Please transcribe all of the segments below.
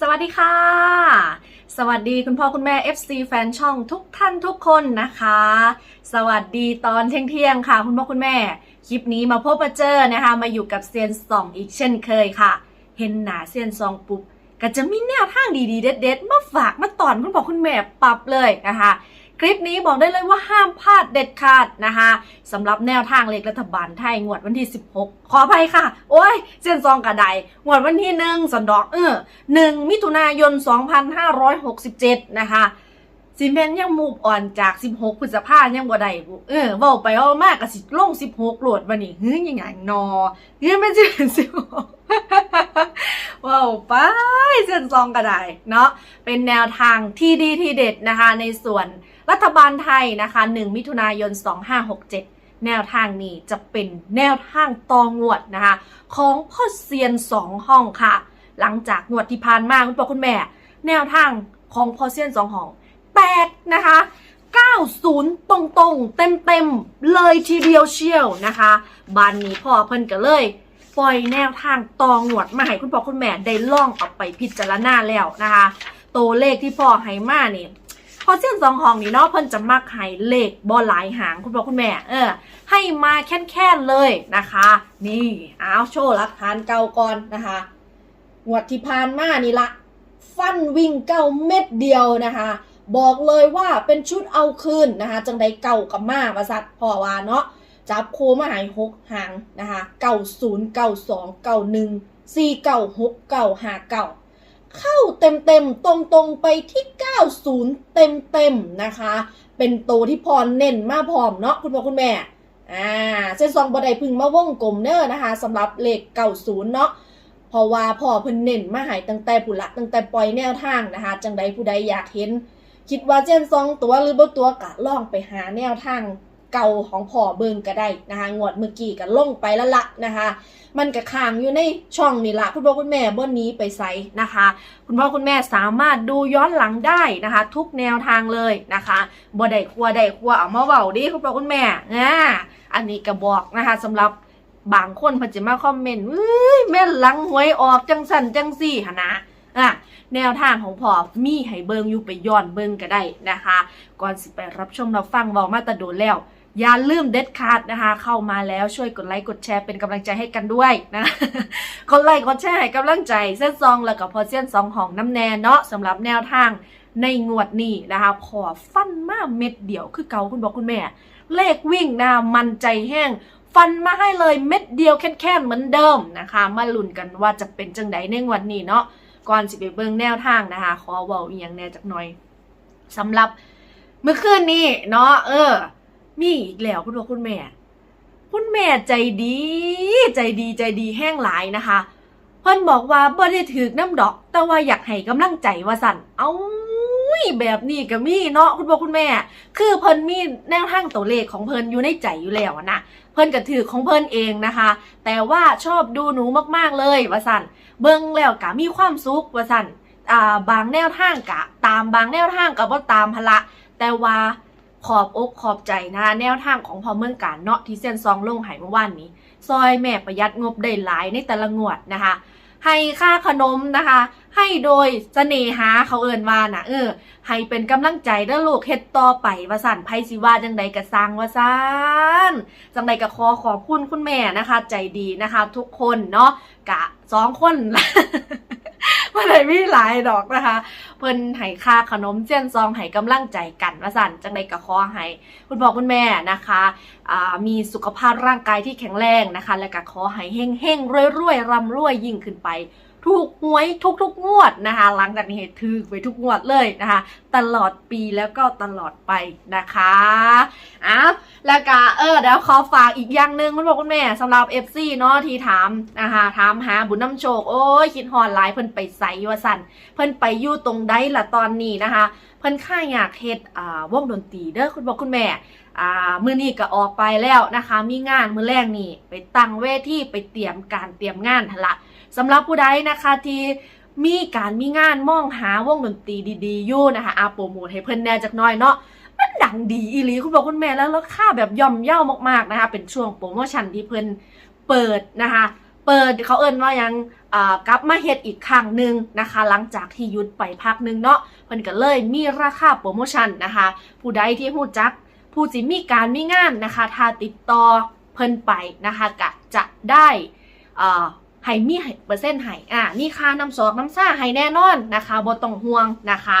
สวัสดีค่ะ สวัสดีคุณพ่อคุณแม่ FC แฟนช่องทุกท่านทุกคนนะคะ สวัสดีตอนเที่ยงๆค่ะ คุณพ่อคุณแม่ คลิปนี้มาพบมาเจอนะคะ มาอยู่กับเซียนสองอีกเช่นเคยค่ะ เห็นหนาเซียนซองปุ๊บก็จะมีแนวทางดีๆ เด็ดๆ มาฝากมาตอนคุณพ่อคุณแม่ปรับเลยนะคะ คลิปนี้บอกได้เลยว่าห้ามพลาดเด็ดขาดนะคะสำหรับแนวทางเลขรัฐบาลไทยงวดวันที่ 16 ขออภัยค่ะ โอ้ยเส้นซองกระไดงวดวันที่หนึ่งสันดอกเออหนึ่งมิถุนายน 2567 นะคะ ซีเมนยังมูฟอ่อนจาก 16พฤษภายังบ่ได้บุเออเว้าไปเอามากกับสิลง 16โหลดวันนี้เฮ้ยยังไงนอเฮ้ยไม่ใช่16ว้าวไปเส้นซองกระไดเนาะเป็นแนวทางที่ดีที่เด็ดนะคะในส่วนรัฐบาลไทยนะคะ 1 มิถุนายน 2567แนวทางนี้จะเป็นแนวทางตองวดนะคะ ของพ่อเซียน2ห้องค่ะ หลังจากงวดที่ผ่านมาคุณพ่อคุณแม่ แนวทางของพ่อเซียน2ห้อง แตกนะคะ 90 ตรงๆเต็มๆเลยทีเดียวเชียวนะคะบานนี้พ่อเพิ่นก็เลย ปล่อยแนวทางตองหนวดมาให้คุณพ่อคุณแม่ได้ล่องเอาไปพิจารณาแล้วนะคะ ตัวเลขที่พ่อให้มาเนี่ยพอเส้นสองห้องนี่เนาะเพิ่นจะมักให้เลขบอหลายหางคุณพ่อคุณแม่ เออ ให้มาแค่นๆเลยนะคะ นี่เอาโชว์ลักฐานเก่าก่อนนะคะงวดที่ผ่านมานี่ละ ฟันวิ่งเก้าเม็ดเดียวนะคะ บอกเลยว่าเป็นชุดเอาคืนนะคะ จังใดเก่ากับมาประสัตพอว่าเนาะจับโคมาหายหกหางนะคะเก้าศูนย์เก้าสองเก้าหนึ่งสี่เก้าหกเก้าห้าเก้าเข้าเต็มๆตรงๆไปที่ 90 เต็มๆนะคะ เป็นโตวที่พรเน้นมาพร้อมเนาะคุณพ่อคุณแม่อ่าเส้นซองบดไดพึ่งมาวงกลมเนอร์นะคะสำหรับเลข90เนาะเพราะว่าพ่อเพิ่นเน้นมาหายตั้งแต่ปุละตั้งแต่ปล่อยแนวทางนะคะ จังใดผู้ใดอยากเห็น คิดว่าเจนซองตัวหรือบ่ตัวกะล่องไปหาแนวทางเก่าของพ่อเบิงก็ได้นะคะงวดเมื่อกี้ก็ล่งไปแล้วละนะคะ มันก็ค้างอยู่ในช่องนี่ละคุณพ่อคุณแม่บ่หนี้ไปไสนะคะ คุณพ่อคุณแม่สามารถดูย้อนหลังได้นะคะ ทุกแนวทางเลยนะคะบ่ได้ครัวได้ครัวเอามาเว้าดิคุณพ่อคุณแม่อ่าอันนี้ก็บอกนะคะสำหรับบางคนเพิ่นจะมาคอมเมนต์เอ้ยแม่หลังหวยออกจังสันจังซี่หนะ อะแนวทางของพ่อมีให้เบิงอยู่ไปย้อนเบิงก็ได้นะคะ ก่อนสิไปรับชมเรับฟังว้ามาตะโดนแล้ว อย่าลืมเด็ดขาดนะคะ เข้ามาแล้วช่วยกดไลค์กดแชร์เป็นกำลังใจให้กันด้วยนะกดไลค์กดแชร์ให้กำลังใจเส้นซองแล้วก็พอเส้นซองของน้ำแนนเนาะสำหรับแนวทางในงวดนี้นะคะพอฟันมาเม็ดเดียวคือเกาคุณบอกคุณแม่ เลขวิ่งนะมันใจแห้งฟันมาให้เลยเม็ดเดียวแค่ๆเหมือนเดิมนะคะ มาลุ้นกันว่าจะเป็นจังไดในงวดนี้เนาะ ก่อนสิไปเบิ่งแนวทางนะคะ ขอเว้าอีกอย่างแน่จักหน่อยสำหรับเมื่อคืนนี้เนาะเออ มีอีกแล้วคุณพ่อคุณแม่ คุณแม่ใจดี ใจดีใจดีแห้งหลายนะคะเพิ่นบอกว่าบ่ได้ถือน้ำดอก แต่ว่าอยากให้กำลังใจว่าสั่นเอา แบบนี้ก็มีเนาะคุณพ่อคุณแม่ คือเพิ่นมีแนวทางตัวเลขของเพิ่นอยู่ในใจอยู่แล้วนะเพิ่นก็ถือของเพิ่นเองนะคะ แต่ว่าชอบดูหนูมากๆเลยว่าสันเบิ่งแล้วก็มีความสุขว่าสันอ่าบางแนวทางกะ ตามบางแนวทางก็บ่ตามพละ แต่ว่าขอบอกขอบใจนะคะแนวทางของพอเมืองการเนาะที่เส้นซองลงหายเมื่อวานนี้ ซอยแม่ประหยัดงบได้หลายในแต่ละงวดนะคะ ให้ค่าขนมนะคะ ให้โดยเสน่หาเขาเอินว่านะเออ ให้เป็นกำลังใจเด้อลูกเฮ็ดต่อไปว่าสั่นไพสิว่าจังใดกะสร้างว่าซ่นจังใดกะขอขอบคุณคุณแม่นะคะ ใจดีนะคะ ทุกคนเนาะกะสองคนมาไหนมีหลายดอกนะคะ เพิ่นให้ค่าขนมเจียนซองให้กำลังใจกันว่าสั่นจังใดก็ขอให้คุณพ่อคุณแม่นะคะอ่ามีสุขภาพร่างกายที่แข็งแรงนะคะ และก็ขอให้เฮงเฮงรวยรวยร่ำรวยยิ่งขึ้นไป ถูกหวยทุกๆงวดนะคะ หลังจากนี้ถือไปทุกงวดเลยนะคะ ตลอดปีแล้วก็ตลอดไปนะคะอ้าแล้วก็เออเดี๋ยวขอฝากอีกอย่างหนึ่งคุณพ่อคุณแม่สำหรับ FC เนาะที่ถามนะคะถามหาบุญน้ำโชค โอ้ยคิดฮอนไลน์เพิ่นไปใส่ว่าสันเพิ่นไปอยู่ตรงใดละตอนนี้นะคะ เพิ่นค่าอยากเฮ็ดอ่าวงดนตรีเด้อคุณบอกคุณแม่อ่ามือนี้ก็ออกไปแล้วนะคะ มีงานมือแรกนี่ไปตั้งเวทีไปเตรียมการเตรียมงานหั่นละ สำหรับผู้ใดนะคะที่มีการมีงานมองหาวงดนตรีดีๆอยู่นะคะอาโปรโมทให้เพิ่นแน่จักน่อยเนาะมันดังดีอีหลีคุณบอกคุณแม่แล้วราคาแบบย่อมเย่ามากๆนะคะ เป็นช่วงโปรโมชั่นที่เพิ่นเปิดนะคะ เปิดเขาเอิ้นว่ายังกลับมาเฮ็ดอีกครั้งหนึ่งนะคะ หลังจากที่ยุดไปพักหนึงเนาะเพิ่นก็เลยมีราคาโปรโมชั่นนะคะ ผู้ใดที่ฮู้จักผู้สิมีการมีงานนะคะ ถ้าติดต่อเพิ่นไปนะคะก็จะได้อ่า ให้มีเปอร์เซ็นต์ให้อ่ามีค่าน้ำซอกน้ำซ่าให้แน่นอนนะคะบ่ต้องห่วงนะคะ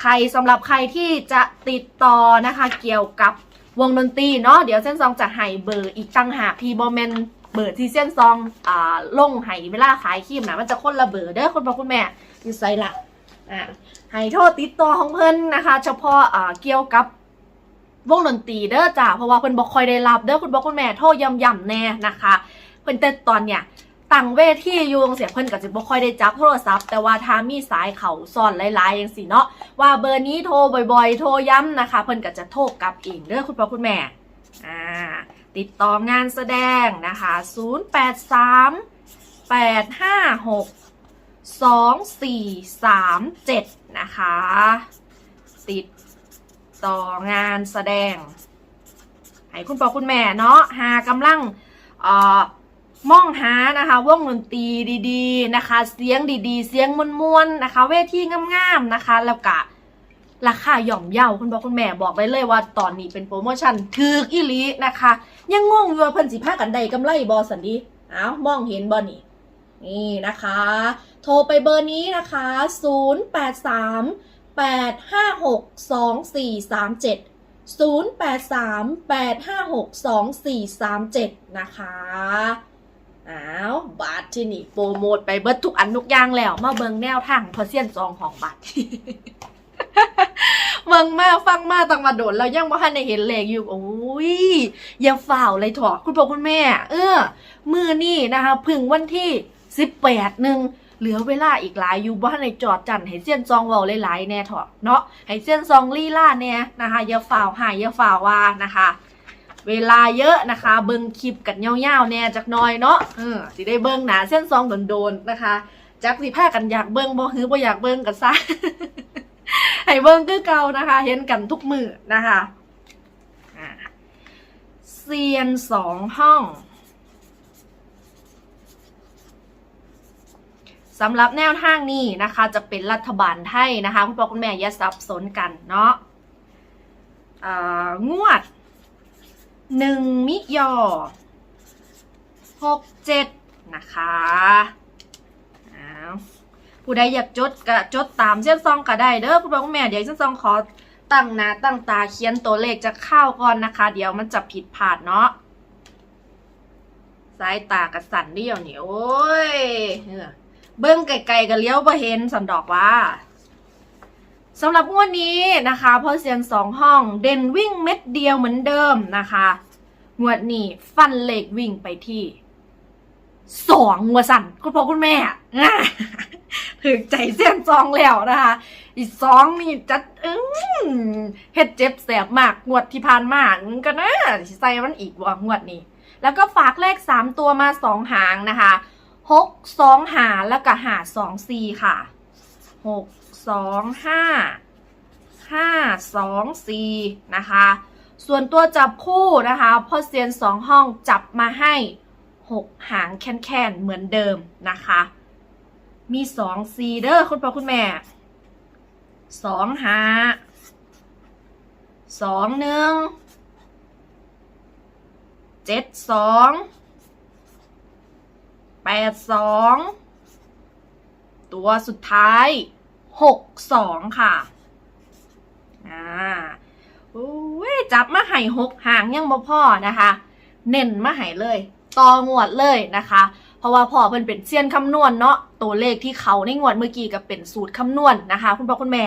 ใครสำหรับใครที่จะติดต่อนะคะ เกี่ยวกับวงดนตรีเนาะเดี๋ยวเส้นซองจะให้เบอร์อีกตั้งหากที่บอแมนเบอร์ที่เส้นซองอ่าลงให้เวลาขายครีมนะมันจะคนละเบอร์เด้อคุณพ่อคุณแม่อยู่ไซละอ่าให้โทษติดต่อของเพิ่นนะคะ เฉพาะอ่าเกี่ยวกับวงดนตรีเด้อจ้าเพราะว่าเพิ่นบ่ค่อยได้รับเด้อคุณพ่อคุณแม่โทษย่ำๆแน่นะคะเพิ่นแต่ตอนเนี้ย ตั้งเวทีอยู่จังเสียเพิ่นก็จะบ่ค่อยได้จับโทรศัพท์แต่ว่าถ้ามีสายเขาซ่อนหลายๆอย่างสิเนาะว่าเบอร์นี้โทรบ่อยๆ โทรย้ำนะคะ เพิ่นก็จะโทรกลับเองเด้อคุณพ่อคุณแม่อ่าติดต่องานแสดงนะคะ 083 856 2437 นะคะ ติดต่องานแสดง ให้คุณพ่อคุณแม่เนาะหากำลังเอ่อ มองหานะคะวงดนตรีดีๆนะคะ เสียงดีๆ เสียงมวนๆนะคะ เวทีงามๆนะคะ แล้วก็ราคาหย่อมเยาคุณพ่อคุณแม่บอกได้เลยว่าตอนนี้เป็นโปรโมชั่นถืออีลีนะคะ ยังงงอยู่ว่าเพิ่นสิพากันใดกำไรบอสันดีเอ้ามองเห็นบอนี่นี่นะคะ โทรไปเบอร์นี้นะคะ 083 856 2437 083 856 2437 นะคะ อ้าวบาทที่นี่โปรโมทไปเบิดทุกอันทุกอย่างแล้ว มาเบิงแนวทางพอเซียนจองของบัตรเบิงมาฟังมาตั้งมาโดนแล้วยังว่าทันได้เห็นเลขอยู่โอ้ยอย่าฝ่าวเลยเถอะคุณพ่อคุณแม่ เออ มือนี่นะคะพึ่งวันที่สิบแปดหนึ่งเหลือเวลาอีกหลายอยู่บ้านในจอดจันให้เส้ยนซองเว้าหลายๆแน่เถอะเนาะให้เส้ยนซองลี่ล่าแน่นะคะอย่าฝ่าวหายอย่าฝ่าวว่านะคะ เวลาเยอะนะคะ เบิ่งคลิปกันยาวๆแน่จักน้อยเนาะเออสิได้เบิ่งหนาเส้นซองโดนๆนะคะ จักสิพากันอยากเบิ่งบ่ฮือบ่อยากเบิ่งกันซะให้เบิ่งคือเก่านะคะ เห็นกันทุกมือนะคะเซียนสองห้องสำหรับแนวทางนี้นะคะ จะเป็นรัฐบาลไทยนะคะ คุณพ่อคุณแม่อย่าสับสนกันเนาะงวด หนึ่งมิยอหกเจ็ดนะคะอ้าวผู้ใดอยากจดก็จดตามเส้นซองก็ได้เด้อคุณพ่อคุณแม่เดี๋ยวเส้นซองขอตั้งหน้าตั้งตาเขียนตัวเลขจะเข้าก่อนนะคะ เดี๋ยวมันจะผิดพลาดเนาะสายตากระสันเดียวนี่โอ้ยเออเบิ้งไกลๆก็เลี้ยวบ่เห็นสันดอกว่า สำหรับงวดนี้นะคะพอเซียนสองห้องเด่นวิ่งเม็ดเดียวเหมือนเดิมนะคะ งวดนี้ฟันเหล็กวิ่งไปที่สองงวดสั่นคุณพ่อคุณแม่ถึงใจเซียนซองแล้วนะคะ อีกสองนี่จัดอืเฮ็ดเจ็บแสบมากงวดที่ผ่านมาอืมก็นะใส่มันอีกว่างวดนี้ แล้วก็ฝากเลขสามตัวมาสองหางนะคะหกสองหาแล้วก็หาสองสี่ค่ะหก สองห้าห้าสองสี่นะคะ ส่วนตัวจับคู่นะคะพ่อเซียนสองห้องจับมาให้หกหางแค้นๆเหมือนเดิมนะคะ มีสองซีเด้อคุณพ่อคุณแม่สองหาสองหนึ่งเจ็ดสองแปดสองตัวสุดท้าย หกสองค่ะ อ่าโอ้ยจับมาไห่หกหางยังบ่พ่อนะคะ เน้นมาไห่เลยต่องวดเลยนะคะ เพราะว่าพ่อเพิ่นเป็นเซียนคำนวณเนาะตัวเลขที่เขาในงวดเมื่อกี้ก็เป็นสูตรคำนวณนะคะ คุณพ่อคุณแม่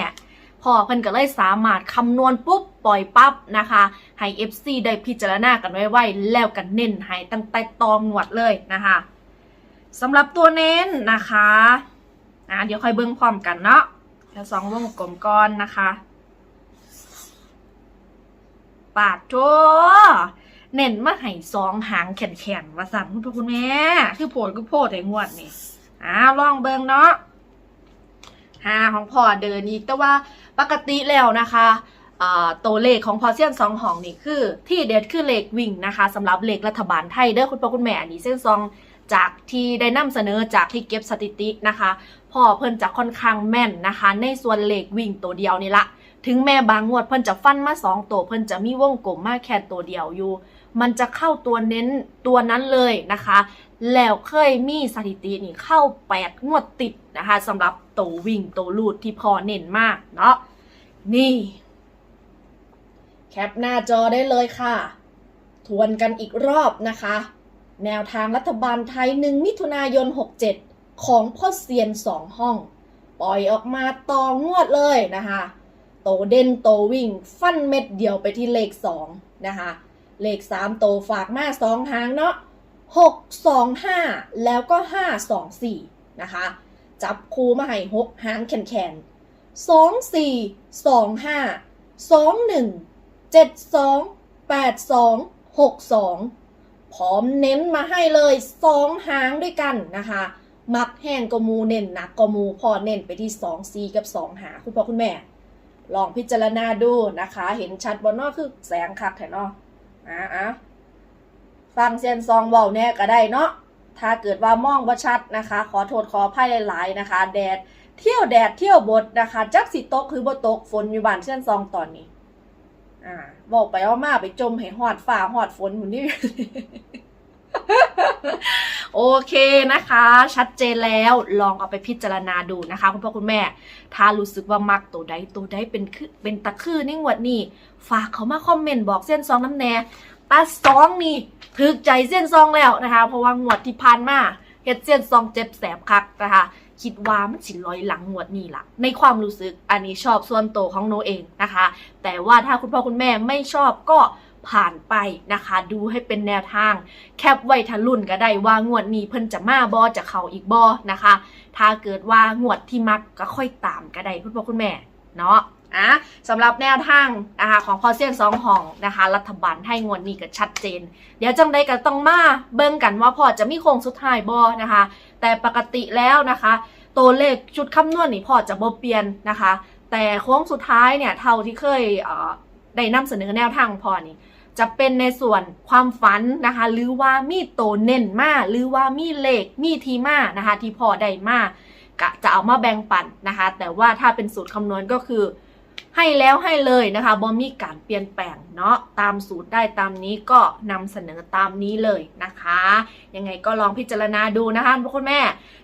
พ่อเพิ่นก็เลยสามารถคำนวณปุ๊บปล่อยปั๊บนะคะให้ FC ได้พิจารณากันไว้ไว้แล้วกันเน้นให้ตั้งแต่ตองวดเลยนะคะสำหรับตัวเน้นนะคะอ่าเดี๋ยวค่อยเบิ้งพร้อมกันเนาะ แล้วสองวงกลมก้อนนะคะ ปาดโถเน้นมาให้สองหางแขนๆว่าสั่นคุณพ่อคุณแม่ คือโพดก็โพดไอ้งวดนี่อ้าวลองเบิงเนาะหาของพ่อเดินอีก แต่ว่าปกติแล้วนะคะตัวเลขของพอเซียนสองหองนี่คือ ที่เด็ดคือเลขวิ่งนะคะสำหรับเลขรัฐบาลไทยเด้อคุณพ่อคุณแม่อันนี้เส้นซอง จากที่ได้นำเสนอจากที่เก็บสถิตินะคะ พ่อเพิ่นจะค่อนข้างแม่นนะคะ ในส่วนเลขวิ่งตัวเดียวนี่ละ ถึงแม้บางงวดเพิ่นจะฟันมาสองตัวเพิ่นจะมีวงกลมมาแค่ตัวเดียวอยู่ มันจะเข้าตัวเน้นตัวนั้นเลยนะคะ แล้วเคยมีสถิตินี่เข้า 8 งวดติดนะคะสำหรับตัววิ่งตัวลูดที่พอเน้นมากเนาะนี่แคปหน้าจอได้เลยค่ะ ทวนกันอีกรอบนะคะ แนวทางรัฐบาลไทย 1 มิถุนายน 67 ของพ่อเซียน 2 ห้อง ปล่อยออกมาต่องวดเลยนะคะ โตเด่นโตวิ่ง ฟันเม็ดเดียวไปที่เลข 2 นะคะ เลข 3 โตฝากมา2หางเนาะ6 2 5 แล้วก็ 5 2 4 นะคะ จับคูมาให้6หางแขนๆ2 4 2 5 2 1 7 2 8 2 6 2 พร้อมเน้นมาให้เลย2หางด้วยกันนะคะ มักแห้งกมูเน้นหนักกมูพอเน้นไปที่2 4กับ2หาคุณพ่อคุณแม่ ลองพิจารณาดูนะคะ เห็นชัดบนนอกคือแสงคักแถนออะอะฟังเซียนซองเบาแน่ก็ได้เนาะถ้าเกิดว่ามองบ่าชัดนะคะ ขอโทษขออภัยหลาย ๆ นะคะ แดดเที่ยวแดดเที่ยวบดนะคะ จักสิตกคือบ่ตกฝนอยู่บ้านเซียนซองตอนนี้ อ่าบอกไปเอามาไปจมให้หอดฝ่าหอดฝนหุ่นนี่โอเคนะคะ ชัดเจนแล้วลองเอาไปพิจารณาดูนะคะ คุณพ่อคุณแม่ ถ้ารู้สึกว่ามักตัวใดตัวใดเป็นคือเป็นตะคือนี่งวดนี่ฝากเขามาคอมเมนต์บอกเส้นซองน้ำแน่ตาซองนี่ถึกใจเส้นซองแล้วนะคะ เพราะว่างวดที่ผ่านมาเฮ็ดเส้นซองเจ็บแสบคักนะคะ คิดว่ามันสิลอยหลังงวดนี้ล่ะ ในความรู้สึกอันนี้ชอบส่วนตัวของโนเองนะคะ แต่ว่าถ้าคุณพ่อคุณแม่ไม่ชอบก็ผ่านไปนะคะ ดูให้เป็นแนวทาง แคปไว้ทะลุ่นก็ได้ว่างวดนี้เพิ่นจะมาบอจะเข้าอีกบอนะคะ ถ้าเกิดว่างวดที่มักก็ค่อยตามก็ได้คุณพ่อคุณแม่เนาะอะสำหรับแนวทางนะคะของพอเซียนสองห้องนะคะ รัฐบาลให้งวดนี้ก็ชัดเจน เดี๋ยวจังใดก็ต้องมาเบิ่งกันว่าพอจะมีโค้งสุดท้ายบอนะคะ แต่ปกติแล้วนะคะ ตัวเลขชุดคำนวณนี่พอจะบ่เปลี่ยนนะคะ แต่โค้งสุดท้ายเนี่ยเท่าที่เคยเได้นำเสนอแนวทางพอนี่จะเป็นในส่วนความฝันนะคะ หรือว่ามีโตเน้นมาหรือว่ามีเลขมีทีมานะคะ ที่พอได้มากจะเอามาแบ่งปันนะคะ แต่ว่าถ้าเป็นสูตรคำนวณก็คือ ให้แล้วให้เลยนะคะบอมีการเปลี่ยนแปลงเนาะตามสูตรได้ตามนี้ก็นำเสนอตามนี้เลยนะคะ ยังไงก็ลองพิจารณาดูนะคะคุณแม่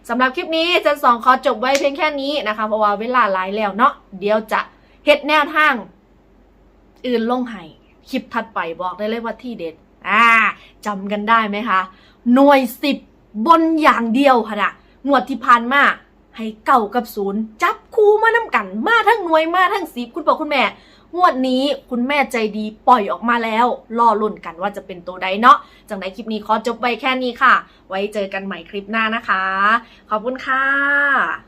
สำหรับคลิปนี้เจนสองขอจบไว้เพียงแค่นี้นะคะ เพราะว่าเวลาหลายแล้วเนาะเดี๋ยวจะเฮ็ดแนวทาง อื่นลงให้คลิปถัดไปบอกได้เลยว่าที่เด็ดอ่าจำกันได้ไหมคะหน่วยสิบบนอย่างเดียวค่ะนะงวดที่ผ่านมา ให้เก่ากับศูนย์จับคู่มาน้ากัน มาทั้งหน่วยมาทั้งสิบคุณพ่อคุณแม่งวดนี้คุณแม่ใจดีปล่อยออกมาแล้ว รอลุ้นกันว่าจะเป็นตัวใดเนาะจังในคลิปนี้ขอจบไว้แค่นี้ค่ะ ไว้เจอกันใหม่คลิปหน้านะคะ ขอบคุณค่ะ